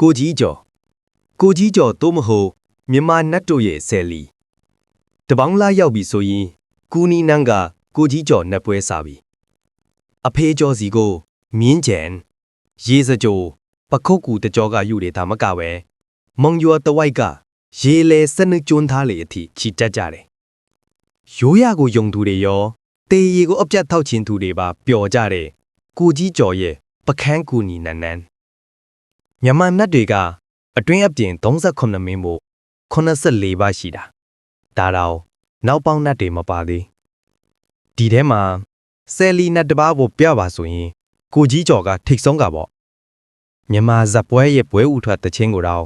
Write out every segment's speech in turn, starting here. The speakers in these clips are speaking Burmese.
ကိုကြီးကျော်ကိုကြီးကျော်သို့မဟုတ်မြန်မာနတ်တို့ရဲ့ဆယ်လီတပေါင်းလားရောက်ပြီဆိုရင်ကူနီနန်းကကိုကြီးကျော်နှစ်ပွဲစားပြီအဖေကျော်စီကိုမြင်းကျန်ရေစကြိုပခုတ်ကူတကြောကယူတယ်ဒါမကပဲမုံရွာတဝိုက်ကရေလေစနစ်ကျွန်းသားလေအထိချီတက်ကြတယ်ရိုးရကိုယုံသူတွေရောတေရီကိုအပြတ်ထောက်ချင်းသူတွေပါပျော်ကြတယ်ကိုကြီးကျော်ရဲ့ပခန်းကူနီနန်းနန်း မြန်မာနတ်တွေကအတွင်းအပြင်38မင်းမို့84ပါးရှိတာဒါတော့နောက်ပေါင်းနတ်တွေမပါသေးဒီထဲမှာဆယ်လီနတ်တစ်ပါးကိုပြပါဆိုရင်ကိုကြီးကျော်ကထိတ်ဆုံးကပေါ့မြန်မာဇက်ပွဲရဲ့ပွဲဥထွက်တချင်းကိုတော့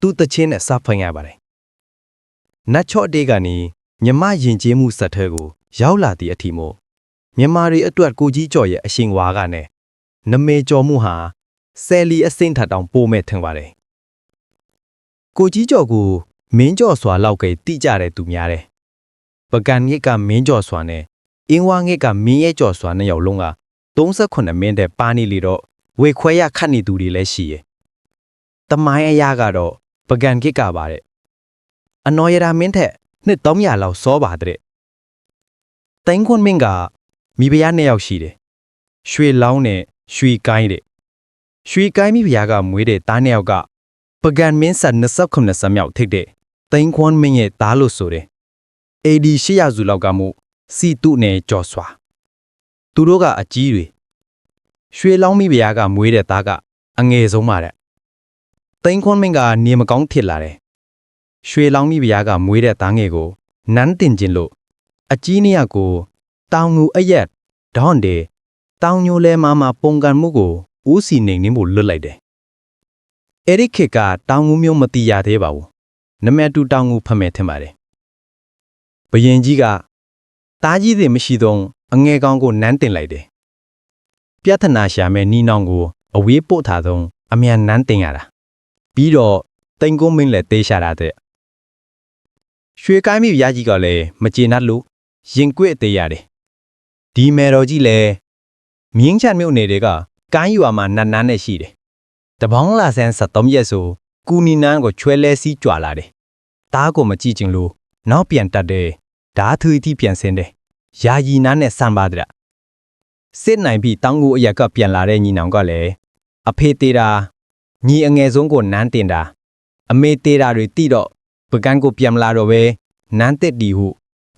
သူ့တချင်းနဲ့စဖွင့်ရပါတယ်နတ်ချော့တေးကနေမြမယဉ်ကျေးမှုဆက်ထဲကို ရောက်လာသည့်အထီမို့မြန်မာတွေအတွက်ကိုကြီးကျော်ရဲ့အရှင်ဝါကနဲ့နမေကျော်မှုဟာ ဆယ်လီအစင်းထတောင်ပို့မဲ့ထင်ပါတယ်။ကိုကြီးကျော်ကိုမင်းကျော်စွာလောက်ကတိကြတဲ့သူများတယ်။ပကံငစ်ကမင်းကျော်စွာနဲ့အင်းဝါငစ်ကမင်းရဲ့ကျော်စွာနှစ်ယောက်လုံးက38မင်းတဲ့ပါနေလေတော့ဝေခွဲရခတ်နေသူတွေလည်းရှိရဲ့။တမိုင်းအရာကတော့ပကံငစ်ကပါတဲ့အနော်ရတာမင်းထက်နှစ်300လောက်စောပါတဲ့။တိုင်းခွန်မင်းကမိဖုရားနှစ်ယောက်ရှိတယ်။ရွှေလောင်းနဲ့ရွှေကိုင်းတဲ့ ရွှေကိုင်းမိဖုရားကမွေးတဲ့သားနှစ်ယောက်ကပကံမင်းဆက်29ဆက်မြောက်ထိတ်တဲ့တိန်ခွန်မင်းရဲ့သားလို့ဆိုတယ်။ AD 800စုလောက်ကမှုစီတုနဲ့ကြော်စွာသူတို့ကအကြီးတွေရွှေလောင်းမိဖုရားကမွေးတဲ့သားကအငယ်ဆုံးပါတဲ့။တိန်ခွန်မင်းကနေမကောင်းဖြစ်လာတယ်။ရွှေလောင်းမိဖုရားကမွေးတဲ့သားငယ်ကိုနန်းတင်ခြင်းလို့အကြီးနှစ်ယောက်ကိုတောင်ငူအရက်ဒေါန်ဒေတောင်ညိုလဲမမပုံကန်မှုကို ဦးစီနေနေမှုလွတ်လိုက်တယ်။အဲ့ဒီခေတ်ကတောင်ငူမျိုးမတိရသေးပါဘူး။နမဲတူတောင်ငူဖတ်မဲ့ထင်ပါတယ်။ဘယင်ကြီးကတားကြီးတွေမရှိတော့အငယ်ကောင်ကိုနန်းတင်လိုက်တယ်။ပြဿနာရှာမဲ့နီနောင်ကို အဝေးပို့ထားဆုံးအမြန်နန်းတင်ရတာ။ပြီးတော့တိန်ကုန်းမင်းလည်းတေးရှာတာတဲ့။ရွှေကိုင်းမိဖုရားကြီးကလည်းမကျေနပ်လို့ရင်ကွေ့သေးရတယ်။ဒီမယ်တော်ကြီးလည်းမြင်းချန်မြို့နယ်တွေက ကိုင်းရွာမှာနတ်နန်းနဲ့ရှိတယ်။တပေါင်းလာဆန်း73ရက်ဆိုကူနီနန်းကိုချွဲလဲစီးကြွလာတယ်။တားကိုမကြည့်ချင်လို့နောက်ပြန်တက်တယ်။ဓာသူအထိပြန်ဆင်းတယ်။ယာယီနန်းနဲ့ဆံပါဒရ။စစ်နိုင်ပြီးတောင်းကိုအရက်ကပြန်လာတဲ့ညီနောင်ကလည်းအဖေသေးတာညီအငယ်ဆုံးကိုနန်းတင်တာအမေသေးတာတွေတိတော့ပကန်းကိုပြန်မလာတော့ပဲနန်းတက်တီဟု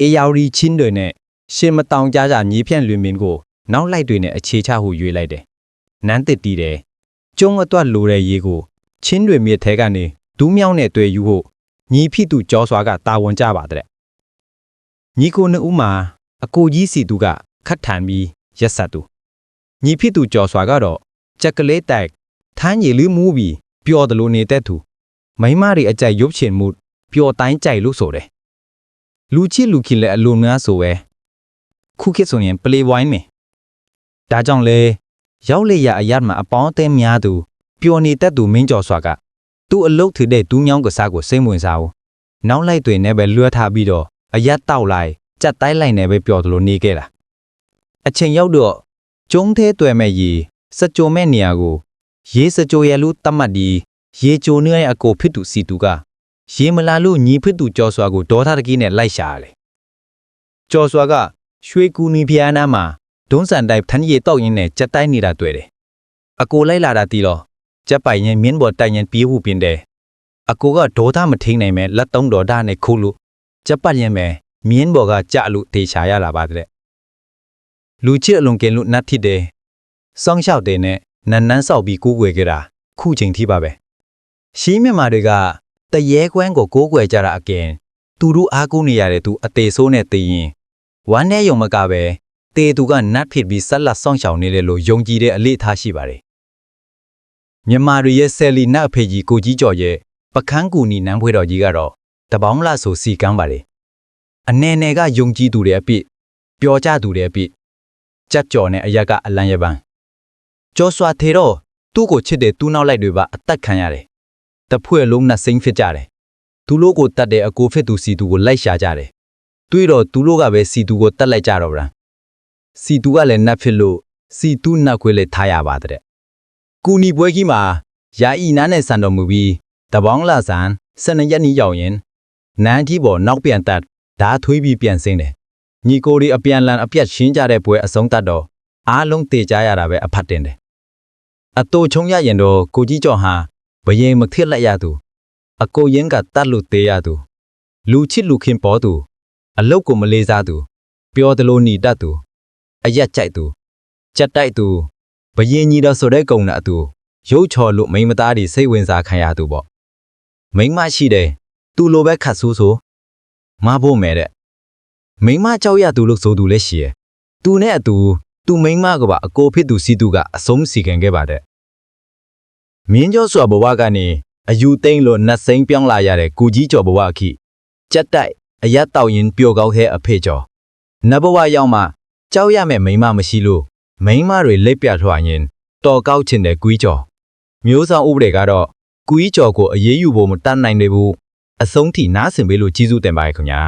အေယာရီချင်းတွေနဲ့ရှင်မတောင်ကြကြညီဖြန့်လွင်မင်းကိုနောက်လိုက်တွေနဲ့အခြေချဟုရွေးလိုက်တယ်။ နန်းတစ်တီးတယ်။ကျုံအတွက်လိုတဲ့ရေကိုချင်းတွေမြစ်ထဲကနေဒူးမြောင်းနဲ့တွေ့ယူဖို့ညီဖြစ်သူကြောစွာကတာဝန်ကြပါတဲ့။ညီကိုနှစ်ဦးမှာအကိုကြီးစီသူကခတ်ထန်ပြီးရက်ဆက်သူညီဖြစ်သူကြောစွာကတော့ကြက်ကလေးတိုက်ထမ်းရည်လူမှုပြီးပျော်တယ်လို့နေတဲ့သူမိမတွေအကြိုက်ရုပ်ချင်မှုပျော်တိုင်းကြိုက်လို့ဆိုတယ်။လူချစ်လူခင်လည်းအလိုများဆိုပဲခုခေတ်ဆိုရင် play wine မယ်ဒါကြောင့်လေ ရောက်လေရအရတ်မှာအပေါင်းအသင်းများသူပျော်နေတတ်သူမင်းကျော်စွာကသူ့အလုတ်ထူတဲ့ဒူးညောင်းကစားကိုစိတ်ဝင်စားဘူးနောက်လိုက်တွေနဲ့ပဲလွှတ်ထားပြီးတော့အရတ်တောက်လိုက်ကြက်တိုင်းလိုက်နဲ့ပဲပျော်သလိုနေခဲ့တာအချိန်ရောက်တော့ကျုံးသေးတွေ့မဲ့ရေစကြိုမဲ့နေရာကိုရေစကြိုရလူတတ်မှတ်ဒီရေကြိုနေရဲ့အကိုဖြစ်သူစီသူကရေမလာလို့ညီဖြစ်သူကျော်စွာကိုဒေါသတကြီးနဲ့လိုက်ရှာရတယ်ကျော်စွာကရွှေကူနီဖျားနားမှာ ဒုံးစံတိုက်ထန်းရီတောက်ရင်းနဲ့ကြက်တိုင်းနေတာတွေ့တယ်။အကိုလိုက်လာတာတီတော့ကြက်ပိုင်ရင်မြင်းပေါ်တိုင်ရင်ပြေးဟုပြင်းတယ်။အကိုကဒေါသမထိန်နိုင်မဲ့လက်သုံးတော်ဓာတ်နဲ့ခုလို့ကြက်ပတ်ရင်မဲ့မြင်းပေါ်ကကြလို့ထေချာရလာပါတဲ့။လူချစ်အလွန်ကင်လို့နတ်ထစ်တယ်။စောင်းလျှောက်တယ်နဲ့နန်းနန်းဆောက်ပြီးကိုးကွယ်ကြတာခုချိန်ထိပါပဲ။ရှီးမြမာတွေကတရေကွမ်းကိုကိုးကွယ်ကြတာအကင်သူတို့အားကိုးနေရတဲ့သူအသေးဆိုးနဲ့တည်ရင်ဝမ်းနဲ့ယုံမကပဲ တေသူကနတ်ဖြစ်ပြီးဆက်လက်ဆောင်ရှောင်နေတယ်လို့ယုံကြည်တဲ့အလေးထားရှိပါတယ်။မြန်မာတွေရဲ့ဆယ်လီနတ်အဖေကြီးကိုကြီးကျော်ရဲ့ပကန်းကူနီနန်းဖွေတော်ကြီးကတော့တပေါင်းလာဆိုစီကမ်းပါတယ်။အနေနဲ့ကယုံကြည်သူတွေအပြစ်ပျော်ကြသူတွေအပြစ်ကြက်ကြော်နဲ့အရက်ကအလံရပန်းကျော်စွာထေတော့သူ့ကိုချစ်တဲ့သူ့နောက်လိုက်တွေပါအသက်ခံရတယ်။တဖွဲ့လုံးနဲ့စိမ့်ဖြစ်ကြတယ်။သူတို့ကိုတတ်တဲ့အကိုဖြစ်သူစီသူကိုလိုက်ရှာကြတယ်။တွေးတော့သူတို့ကပဲစီသူကိုတတ်လိုက်ကြတော့ဗျာ။ စီတူကလည်းနတ်ဖြစ်လို့စီတူနတ်ခွေးလည်းထားရပါတဲ့။ကူနီပွဲကြီးမှာယာဤနားနဲ့ဆန်တော်မူပြီးတပေါင်းလာဆန်12ရက်နီးရောက်ရင်နန်းကြီးပေါ်နောက်ပြန်တက်ဓာထွေးပြီးပြန်ဆင်းတယ်ညီကိုတွေအပြန်လန်အပြတ်ရှင်းကြတဲ့ပွဲအဆုံးသတ်တော့အားလုံးတေကြရတာပဲအဖတ်တင်တယ်အတူချုံရရင်တော့ကိုကြီးကျော်ဟာဘယင်မထစ်လက်ရသူအကိုရင်ကတတ်လို့တေးရသူလူချစ်လူခင်ပေါ်သူအလုတ်ကိုမလေးစားသူပျော်တယ်လို့หนีတတ်သူ အရက်ကြိုက်သူကြက်တိုက်သူဘယင်ကြီးတော့ဆိုတဲ့ကုံနဲ့အတူရုပ်ချော်လို့မိန်းမသားတွေစိတ်ဝင်စားခံရသူပေါ့မိန်းမရှိတယ်သူလိုပဲခတ်ဆိုးဆိုးမဖို့မယ်တဲ့မိန်းမကြောက်ရသူလို့ဆိုသူလည်းရှိရဲ့သူနဲ့အတူသူမိန်းမကပါအကိုဖြစ်သူစီသူကအဆုံးစီခံခဲ့ပါတဲ့မင်းကျော်စွာဘဝကနေအယူသိမ့်လို့နှက်စိမ့်ပြောင်းလာရတဲ့ကိုကြီးကျော်ဘဝအခီကြက်တိုက်အရက်တောက်ရင်ပျော်ကောင်းတဲ့အဖေကျော်နတ်ဘဝရောက်မှ ကြောက်ရမဲ့မိန်းမမရှိလို့မိန်းမတွေလက်ပြထွာရင်တော်ကောက်ချင်တဲ့ကွီးကျော်မျိုးဆောင်ဥပဒေကတော့ကွီးကျော်ကိုအေးအေးယူဖို့မတတ်နိုင်သေးဘူးအဆုံးထိနားဆင်ပေးလို့ကြီးစုတင်ပါရခင်ဗျာ